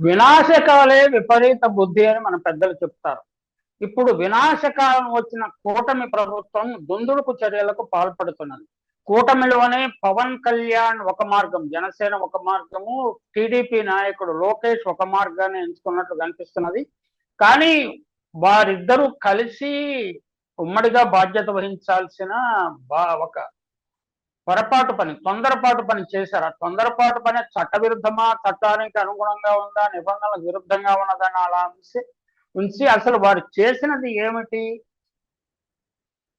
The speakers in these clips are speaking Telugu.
వినాశకాలే విపరీత బుద్ధి అని మన పెద్దలు చెప్తారు. ఇప్పుడు వినాశకాలం వచ్చిన కూటమి ప్రభుత్వం దుందుడుకు చర్యలకు పాల్పడుతున్నది. కూటమిలోనే పవన్ కళ్యాణ్ ఒక మార్గం జనసేన ఒక మార్గము టీడీపీ నాయకుడు లోకేష్ ఒక మార్గాన్ని ఎంచుకున్నట్లు కనిపిస్తున్నది. కానీ వారిద్దరూ కలిసి ఉమ్మడిగా బాధ్యత వహించాల్సిన బా ఒక పొరపాటు పని తొందరపాటు పని చేశారు? ఆ తొందరపాటు పని చట్టవిరుద్ధమా? చట్టానికి అనుగుణంగా ఉందా? నిబంధనలకు విరుద్ధంగా ఉన్నదని అలా ఉంచి ఉంచి అసలు వారు చేసినది ఏమిటి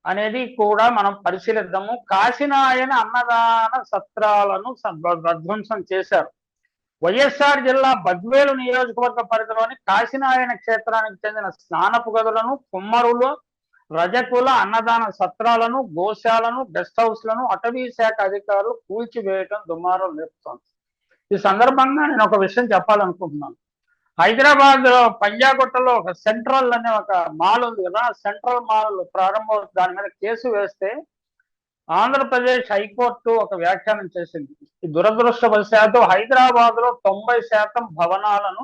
అనేది కూడా మనం పరిశీలిద్దాము. కాశీనాయన అన్నదాన సత్రాలను విధ్వంసం చేశారు. వైఎస్ఆర్ జిల్లా బద్వేలు నియోజకవర్గ పరిధిలోని కాశీనాయన క్షేత్రానికి చెందిన స్నానపు గదులను కుమ్మరులో రజకుల అన్నదాన సత్రాలను గోశాలను గెస్ట్ హౌస్లను అటవీ శాఖ అధికారులు కూల్చివేయటం దుమారం లేపుతోంది ఈ సందర్భంగా నేను ఒక విషయం చెప్పాలనుకుంటున్నాను. హైదరాబాద్లో పంజాగుట్టలో ఒక సెంట్రల్ అనే ఒక మాల్ ఉంది కదా సెంట్రల్ మాల్ ప్రారంభం దాని మీద కేసు వేస్తే ఆంధ్రప్రదేశ్ హైకోర్టు ఒక వ్యాఖ్యానం చేసింది. ఈ దురదృష్టవశాత్తు హైదరాబాద్లో తొంభై శాతం భవనాలను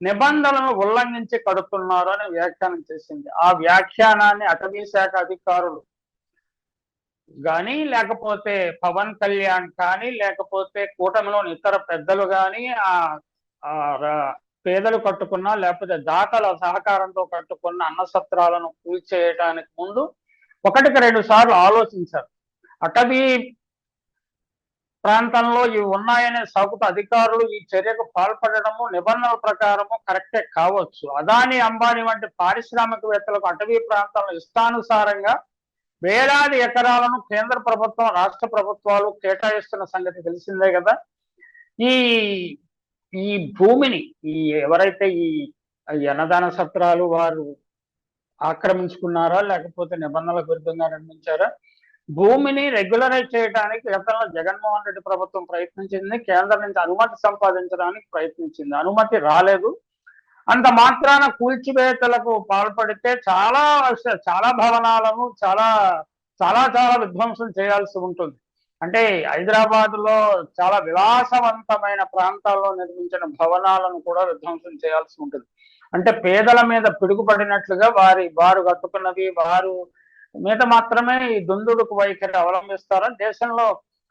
నిబంధనలను ఉల్లంఘించి కడుతున్నారు అని వ్యాఖ్యానం చేసింది. ఆ వ్యాఖ్యానాన్ని అటవీ శాఖ అధికారులు కానీ లేకపోతే పవన్ కళ్యాణ్ కానీ లేకపోతే కూటమిలోని ఇతర పెద్దలు కానీ ఆ పేదలు కట్టుకున్న లేకపోతే దాతల సహకారంతో కట్టుకున్న అన్న సత్రాలను కూల్చేయడానికి ముందు ఒకటికి రెండు సార్లు ఆలోచించారు. అటవీ ప్రాంతంలో ఇవి ఉన్నాయనే సాగుతూ అధికారులు ఈ చర్యకు పాల్పడడము నిబంధనల ప్రకారము కరెక్టే కావచ్చు. అదాని అంబానీ వంటి పారిశ్రామికవేత్తలకు అటవీ ప్రాంతంలో ఇష్టానుసారంగా వేలాది ఎకరాలను కేంద్ర ప్రభుత్వం రాష్ట్ర ప్రభుత్వాలు కేటాయిస్తున్న సంగతి తెలిసిందే కదా. ఈ ఈ భూమిని ఈ ఎవరైతే ఈ అన్నదాన సత్రాలు వారు ఆక్రమించుకున్నారా లేకపోతే నిబంధనలకు విరుద్ధంగా నిర్మించారా? భూమిని రెగ్యులరైజ్ చేయడానికి గతంలో జగన్మోహన్ రెడ్డి ప్రభుత్వం ప్రయత్నించింది కేంద్రం నుంచి అనుమతి సంపాదించడానికి ప్రయత్నించింది. అనుమతి రాలేదు. అంత మాత్రాన కూల్చివేతలకు పాల్పడితే చాలా చాలా భవనాలను చాలా చాలా చాలా విధ్వంసం చేయాల్సి ఉంటుంది. అంటే హైదరాబాద్లో చాలా విలాసవంతమైన ప్రాంతాల్లో నిర్మించిన భవనాలను కూడా విధ్వంసం చేయాల్సి ఉంటుంది. అంటే పేదల మీద పిడుగుపడినట్లుగా వారి వారు కట్టుకున్నవి వారు మీద మాత్రమే ఈ దుందుడుకు వైఖరి అవలంబిస్తారు దేశంలో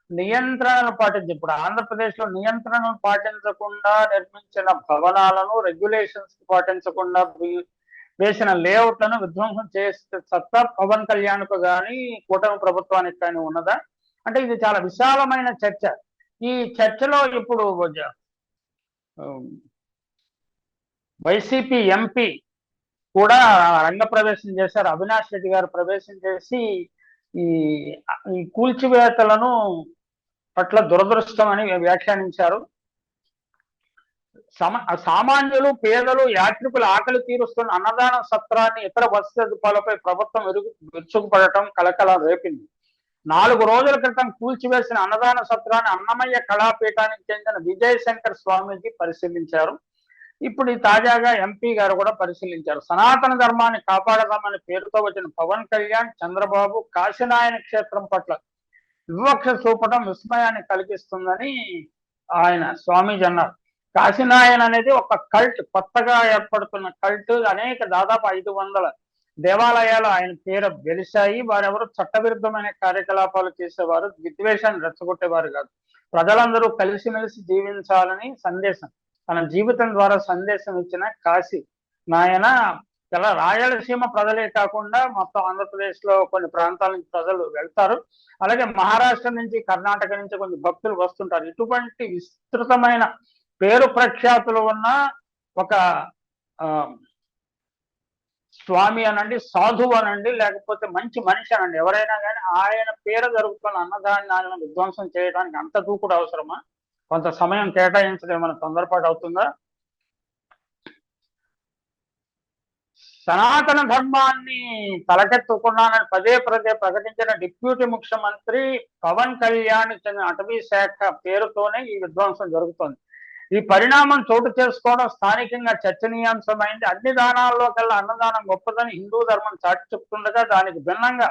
నియంత్రణను పాటించి ఇప్పుడు ఆంధ్రప్రదేశ్లో పాటించకుండా నిర్మించిన భవనాలను రెగ్యులేషన్స్ పాటించకుండా వేసిన లేఅవుట్లను విధ్వంసం చేస్తే సత్తా పవన్ కళ్యాణ్కు కానీ కూటమి ప్రభుత్వానికి కానీ ఉన్నదా? అంటే ఇది చాలా విశాలమైన చర్చ. ఈ చర్చలో ఇప్పుడు వైసీపీ ఎంపీ కూడా రంగ ప్రవేశం చేశారు. అవినాష్ రెడ్డి గారు ప్రవేశం చేసి ఈ ఈ కూల్చివేతలను పట్ల దురదృష్టం అని వ్యాఖ్యానించారు. సమ సామాన్యులు పేదలు యాత్రికుల ఆకలి తీరుస్తున్న అన్నదాన సత్రాన్ని ఇతర వసతి సదుపాయాలపై ప్రభుత్వం విరుగు విరుచుకుపడటం కలకల రేపింది. నాలుగు రోజుల క్రితం కూల్చివేసిన అన్నదాన సత్రాన్ని అన్నమయ్య కళాపీఠానికి చెందిన విజయ శంకర్ స్వామీజీ పరిశీలించారు. ఇప్పుడు తాజాగా ఎంపీ గారు కూడా పరిశీలించారు. సనాతన ధర్మాన్ని కాపాడదామని పేరుతో వచ్చిన పవన్ కళ్యాణ్ చంద్రబాబు కాశీనాయన క్షేత్రం పట్ల వివక్ష చూపడం విస్మయాన్ని కలిగిస్తుందని ఆయన స్వామీజీ అన్నారు. కాశీనాయన్ అనేది ఒక కల్ట్ కొత్తగా ఏర్పడుతున్న కల్ట్ అనేక దాదాపు ఐదు వందల దేవాలయాలు ఆయన పేరు వెలిశాయి. వారెవరు చట్టవిరుద్ధమైన కార్యకలాపాలు చేసేవారు విద్వేషాన్ని రెచ్చగొట్టేవారు కాదు. ప్రజలందరూ కలిసిమెలిసి జీవించాలని సందేశం. తన జీవితం ద్వారా సందేశం ఇచ్చిన కాశీ. నాయన ఇలా రాయలసీమ ప్రజలే కాకుండా మొత్తం ఆంధ్రప్రదేశ్లో కొన్ని ప్రాంతాల నుంచి ప్రజలు వెళ్తారు. అలాగే మహారాష్ట్ర నుంచి కర్ణాటక నుంచి కొన్ని భక్తులు వస్తుంటారు. ఇటువంటి విస్తృతమైన పేరు ప్రఖ్యాతులు ఉన్న ఒక స్వామి అనండి సాధువు అనండి లేకపోతే మంచి మనిషి అనండి. ఎవరైనా కానీ ఆయన పేరు జరుగుతున్న ఆయన విధ్వంసం చేయడానికి అంత దూకుడు అవసరమా? కొంత సమయం కేటాయించడం ఏమైనా తొందరపాటు అవుతుందా? సనాతన ధర్మాన్ని తలకెత్తుకున్నానని పదే పదే ప్రకటించిన డిప్యూటీ ముఖ్యమంత్రి పవన్ కళ్యాణ్ చెందిన అటవీ శాఖ పేరుతోనే ఈ విధ్వంసం జరుగుతోంది. ఈ పరిణామం చోటు చేసుకోవడం స్థానికంగా చర్చనీయాంశమైంది. అన్ని దానాల్లో కల్లా అన్నదానం గొప్పదని హిందూ ధర్మం చాటి చెప్తుండగా దానికి భిన్నంగా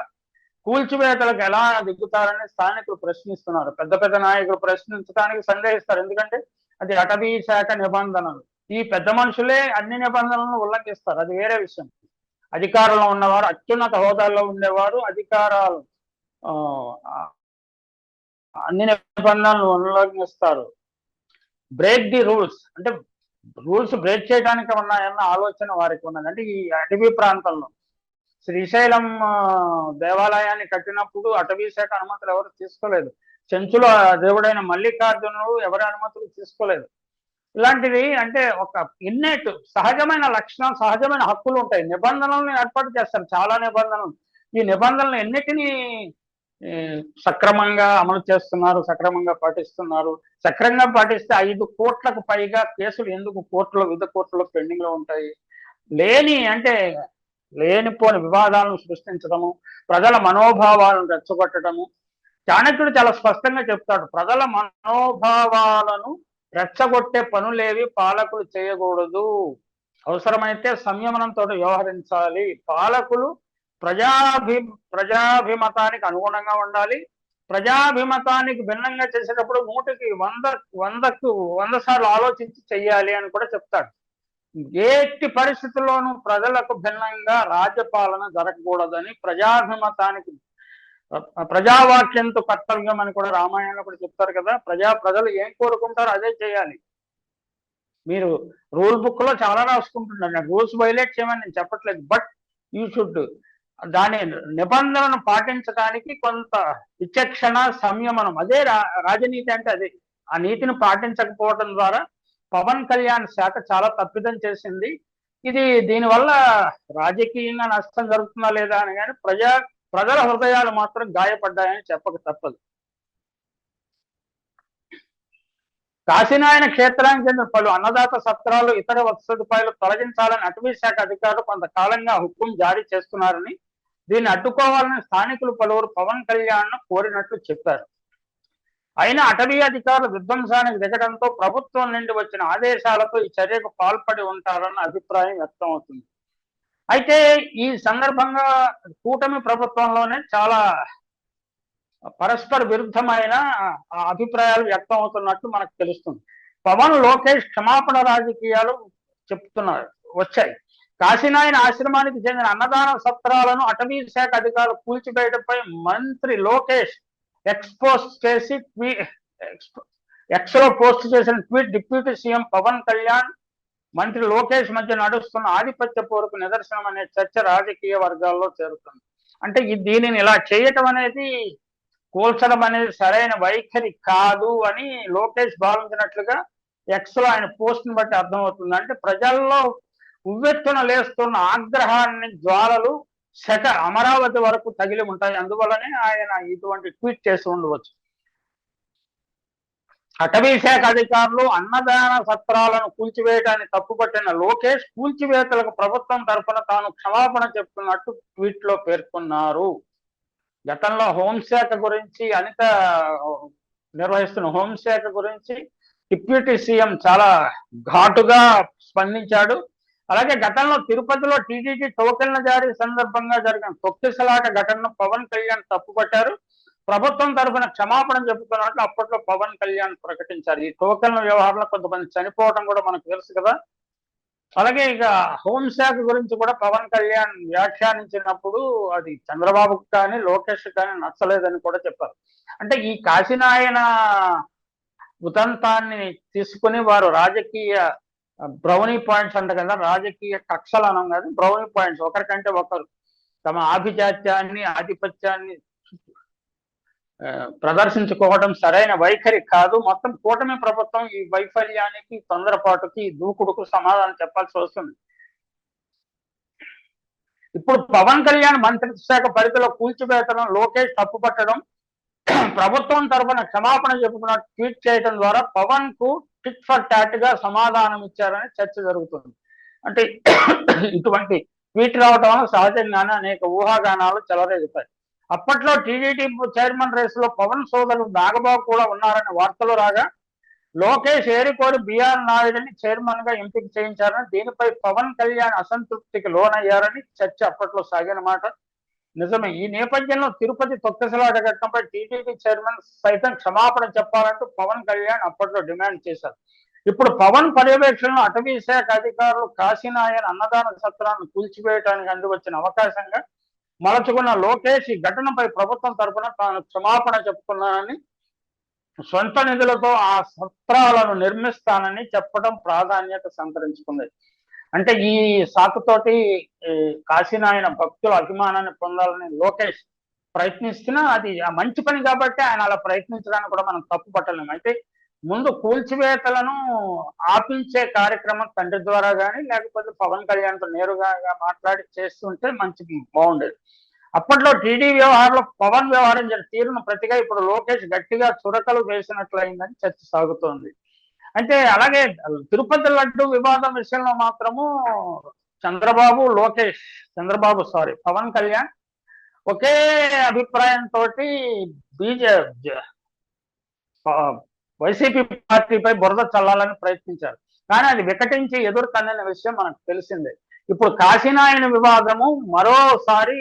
కూల్చివేతలకు ఎలా దిగుతారని స్థానికులు ప్రశ్నిస్తున్నారు. పెద్ద పెద్ద నాయకులు ప్రశ్నించడానికి సందేహిస్తారు. ఎందుకంటే అది అటవీ శాఖ నిబంధనలు. ఈ పెద్ద మనుషులే అన్ని నిబంధనలను ఉల్లంఘిస్తారు. అది వేరే విషయం. అధికారంలో ఉన్నవారు అత్యున్నత హోదాల్లో ఉండేవారు అధికారాలు ఆ, అన్ని నిబంధనలను ఉల్లంఘిస్తారు. బ్రేక్ ది రూల్స్ అంటే రూల్స్ బ్రేక్ చేయడానికి ఉన్నాయన్న ఆలోచన వారికి ఉన్నది. అంటే ఈ అటవీ ప్రాంతంలో శ్రీశైలం దేవాలయాన్ని కట్టినప్పుడు అటవీ శాఖ అనుమతులు ఎవరు తీసుకోలేదు. చెంచులో దేవుడైన మల్లికార్జునుడు ఎవరి అనుమతులు తీసుకోలేదు. ఇలాంటివి అంటే ఒక ఇన్నేట్ సహజమైన లక్షణం సహజమైన హక్కులు ఉంటాయి. నిబంధనలను ఏర్పాటు చేస్తారు చాలా నిబంధనలు. ఈ నిబంధనలు ఎన్నిటినీ సక్రమంగా అమలు చేస్తున్నారు సక్రమంగా పాటిస్తున్నారు? సక్రమంగా పాటిస్తే ఐదు కోట్లకు పైగా కేసులు ఎందుకు కోర్టులో వివిధ కోర్టులో పెండింగ్లో ఉంటాయి? లేని అంటే లేనిపోని వివాదాలను సృష్టించడము ప్రజల మనోభావాలను రెచ్చగొట్టడము. చాణక్యుడు చాలా స్పష్టంగా చెప్తాడు ప్రజల మనోభావాలను రెచ్చగొట్టే పనులేవి పాలకులు చేయకూడదు. అవసరమైతే సంయమనంతో వ్యవహరించాలి. పాలకులు ప్రజాభి ప్రజాభిమతానికి అనుగుణంగా ఉండాలి. ప్రజాభిమతానికి భిన్నంగా చేసేటప్పుడు నూటికి వంద వందకు వంద సార్లు ఆలోచించి చెయ్యాలి అని కూడా చెప్తాడు. ఎట్టి పరిస్థితుల్లోనూ ప్రజలకు భిన్నంగా రాజ్యపాలన జరగకూడదని ప్రజాభిమతానికి ప్రజావాక్యంతో కర్తవ్యం అని కూడా రామాయణంలో కూడా చెప్తారు కదా. ప్రజా ప్రజలు ఏం కోరుకుంటారో అదే చేయాలి. మీరు రూల్ బుక్లో చాలా రాసుకుంటున్నారు రూల్స్ వైలేట్ చేయమని నేను చెప్పట్లేదు. బట్ యూ షుడ్ దాని నిబంధనను పాటించడానికి కొంత విచక్షణ సంయమనం. అదే రా- రాజనీతి అంటే అదే. ఆ నీతిని పాటించకపోవడం ద్వారా పవన్ కళ్యాణ్ శాఖ చాలా తప్పిదం చేసింది. ఇది దీనివల్ల రాజకీయంగా నష్టం జరుగుతుందా లేదా అని కానీ ప్రజా ప్రజల హృదయాలు మాత్రం గాయపడ్డాయని చెప్పక తప్పదు. కాశీనాయన క్షేత్రానికి చెందిన పలు అన్నదాత సత్రాలు ఇతర వసతి సదుపాయాలు తొలగించాలని అటవీ శాఖ అధికారులు కొంతకాలంగా హుక్కుం జారీ చేస్తున్నారని దీన్ని అడ్డుకోవాలని స్థానికులు పలువురు పవన్ కళ్యాణ్ కోరినట్లు చెప్పారు. అయినా అటవీ అధికారులు విధ్వంసానికి దిగడంతో ప్రభుత్వం నుండి వచ్చిన ఆదేశాలతో ఈ చర్యకు పాల్పడి ఉంటారన్న అభిప్రాయం వ్యక్తం అవుతుంది. అయితే ఈ సందర్భంగా కూటమి ప్రభుత్వంలోనే చాలా పరస్పర విరుద్ధమైన ఆ అభిప్రాయాలు వ్యక్తం అవుతున్నట్టు మనకు తెలుస్తుంది. పవన్ లోకేష్ క్షమాపణ రాజకీయాలు చెప్తున్నారు వచ్చాయి. కాశీనాయన ఆశ్రమానికి చెందిన అన్నదాన సత్రాలను అటవీ శాఖ అధికారులు కూల్చివేయడంపై మంత్రి లోకేష్ ఎక్స్పోజ్ చేసి ట్వీ ఎక్స్లో పోస్ట్ చేసిన tweet deputy CM Pawan Kalyan మంత్రి లోకేష్ మధ్య నడుస్తున్న ఆధిపత్య పోరుకు నిదర్శనం అనే చర్చ రాజకీయ వర్గాల్లో చేరుతుంది. అంటే దీనిని ఇలా చేయటం అనేది కూల్చడం అనేది సరైన వైఖరి కాదు అని లోకేష్ భావించినట్లుగా ఎక్స్లో ఆయన పోస్ట్ని బట్టి అర్థమవుతుంది. అంటే ప్రజల్లో ఉవ్వెత్తున లేస్తున్న ఆగ్రహాన్ని జ్వాలలు శక అమరావతి వరకు తగిలి ఉంటాయి. అందువల్లనే ఆయన ఇటువంటి ట్వీట్ చేసి ఉండవచ్చు. అటవీ శాఖ అధికారులు అన్నదాన సత్రాలను కూల్చివేయడాన్ని తప్పుపట్టిన లోకేష్ కూల్చివేతలకు ప్రభుత్వం తరఫున తాను క్షమాపణ చెప్తున్నట్టు ట్వీట్లో పేర్కొన్నారు. గతంలో హోంశాఖ గురించి అనిత నిర్వహిస్తున్న హోంశాఖ గురించి డిప్యూటీ సీఎం చాలా ఘాటుగా స్పందించాడు. అలాగే గతంలో తిరుపతిలో టీటీడీ టోకెన్ల జారీ సందర్భంగా జరిగిన తొక్కిసలాట ఘటనను పవన్ కళ్యాణ్ తప్పుపట్టారు. ప్రభుత్వం తరఫున క్షమాపణ చెబుతున్నట్లు అప్పట్లో పవన్ కళ్యాణ్ ప్రకటించారు. ఈ టోకెన్ల వ్యవహారంలో కొంతమంది చనిపోవడం కూడా మనకు తెలుసు కదా. అలాగే ఇక హోంశాఖ గురించి కూడా పవన్ కళ్యాణ్ వ్యాఖ్యానించినప్పుడు అది చంద్రబాబుకు కానీ లోకేష్ కానీ నచ్చలేదని కూడా చెప్పారు. అంటే ఈ కాశీనాయన ఉదంతాన్ని తీసుకుని వారు రాజకీయ బ్రౌనీ పాయింట్స్ అంట కదా రాజకీయ కక్షలు అనం కాదు బ్రౌనీ పాయింట్స్ ఒకరికంటే ఒకరు తమ ఆభిజాత్యాన్ని ఆధిపత్యాన్ని ప్రదర్శించుకోవడం సరైన వైఖరి కాదు. మొత్తం కూటమి ప్రభుత్వం ఈ వైఫల్యానికి తొందరపాటుకి దూకుడుకు సమాధానం చెప్పాల్సి వస్తుంది. ఇప్పుడు పవన్ కళ్యాణ్ మంత్రిత్వ శాఖ పరిధిలో కూల్చివేతడం లోకేష్ తప్పుపట్టడం ప్రభుత్వం తరఫున క్షమాపణ చెప్పుకున్న ట్వీట్ చేయడం ద్వారా పవన్కు టిట్ ఫర్ టాట్గా సమాధానం ఇచ్చారని చర్చ జరుగుతుంది. అంటే ఇటువంటి ట్వీట్ రావటం వల్ల సహజంగానే అనేక ఊహాగానాలు చెలరేగుతాయి. అప్పట్లో టీడీటీ చైర్మన్ రేస్లో పవన్ సోదరు నాగబాబు కూడా ఉన్నారని వార్తలు రాగా లోకేష్ ఏరికోడి బిఆర్ నాయుడిని చైర్మన్గా ఎంపిక చేయించారని దీనిపై పవన్ కళ్యాణ్ అసంతృప్తికి లోనయ్యారని చర్చ అప్పట్లో సాగిన మాట. నిజమే. ఈ నేపథ్యంలో తిరుపతి తొక్కిసలాట ఘటనపై టీడీపీ చైర్మన్ సైతం క్షమాపణ చెప్పాలంటూ పవన్ కళ్యాణ్ అప్పట్లో డిమాండ్ చేశారు. ఇప్పుడు పవన్ పర్యవేక్షణలో అటవీ శాఖ అధికారులు కాశీనాయన్ అన్నదాన సత్రాన్ని కూల్చివేయడానికి అందివచ్చిన అవకాశంగా మలచుకున్న లోకేష్ ఈ ఘటనపై ప్రభుత్వం తరఫున తాను క్షమాపణ చెప్పుకున్నానని సొంత నిధులతో ఆ సత్రాలను నిర్మిస్తానని చెప్పడం ప్రాధాన్యత సంతరించుకుంది. అంటే ఈ సాకుతోటి ఈ కాశీనాయన భక్తుల అభిమానాన్ని పొందాలని లోకేష్ ప్రయత్నిస్తున్నా అది మంచి పని కాబట్టి ఆయన అలా ప్రయత్నించడానికి కూడా మనం తప్పు పట్టలేము. అయితే ముందు కూల్చివేతలను ఆపించే కార్యక్రమం తండ్రి ద్వారా కానీ లేకపోతే పవన్ కళ్యాణ్తో నేరుగా మాట్లాడి చేస్తుంటే మంచి బాగుండేది. అప్పట్లో టీడీ వ్యవహారంలో పవన్ వ్యవహరించిన తీరును ప్రతిగా ఇప్పుడు లోకేష్ గట్టిగా చురకలు వేసినట్లయిందని చర్చ సాగుతోంది. అంటే అలాగే తిరుపతి లడ్డు వివాదం విషయంలో మాత్రము చంద్రబాబు లోకేష్ చంద్రబాబు సారీ పవన్ కళ్యాణ్ ఒకే అభిప్రాయంతో బీజే వైసీపీ పార్టీపై బురద చల్లాలని ప్రయత్నించారు. కానీ అది వికటించి ఎదురు కందిన విషయం మనకు తెలిసిందే. ఇప్పుడు కాశీనాయన వివాదము మరోసారి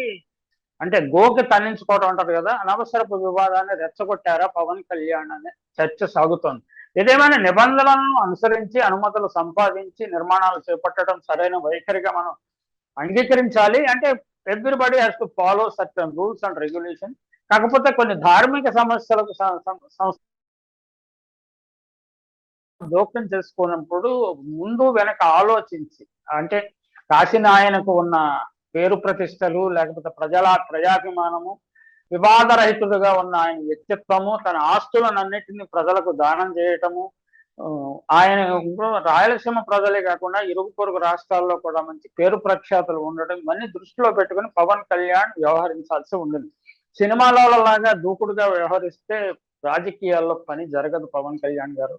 అంటే గోకి తన్నించుకోవడం అంటారు కదా అనవసరపు వివాదాన్ని రెచ్చగొట్టారా పవన్ కళ్యాణ్ అనే చర్చ సాగుతోంది. ఏదేమైనా నిబంధనలను అనుసరించి అనుమతులు సంపాదించి నిర్మాణాలు చేపట్టడం సరైన వైఖరిగా మనం అంగీకరించాలి. అంటే everybody has to follow certain rules and regulation కాకపోతే కొన్ని ధార్మిక సమస్యలకు జోక్యం చేసుకున్నప్పుడు ముందు వెనక ఆలోచించి అంటే కాశీనాయనకు ఉన్న పేరు ప్రతిష్టలు లేకపోతే ప్రజల ప్రజాభిమానము వివాదరహితుడుగా ఉన్న ఆయన వ్యక్తిత్వము తన ఆస్తులనన్నిటిని ప్రజలకు దానం చేయటము ఆయన రాయలసీమ ప్రజలే కాకుండా ఇరుగు పొరుగు రాష్ట్రాల్లో కూడా మంచి పేరు ప్రఖ్యాతులు ఉండడం ఇవన్నీ దృష్టిలో పెట్టుకుని పవన్ కళ్యాణ్ వ్యవహరించాల్సి ఉంటుంది. సినిమాలలో లాగా దూకుడుగా వ్యవహరిస్తే రాజకీయాల్లో పని జరగదు పవన్ కళ్యాణ్ గారు.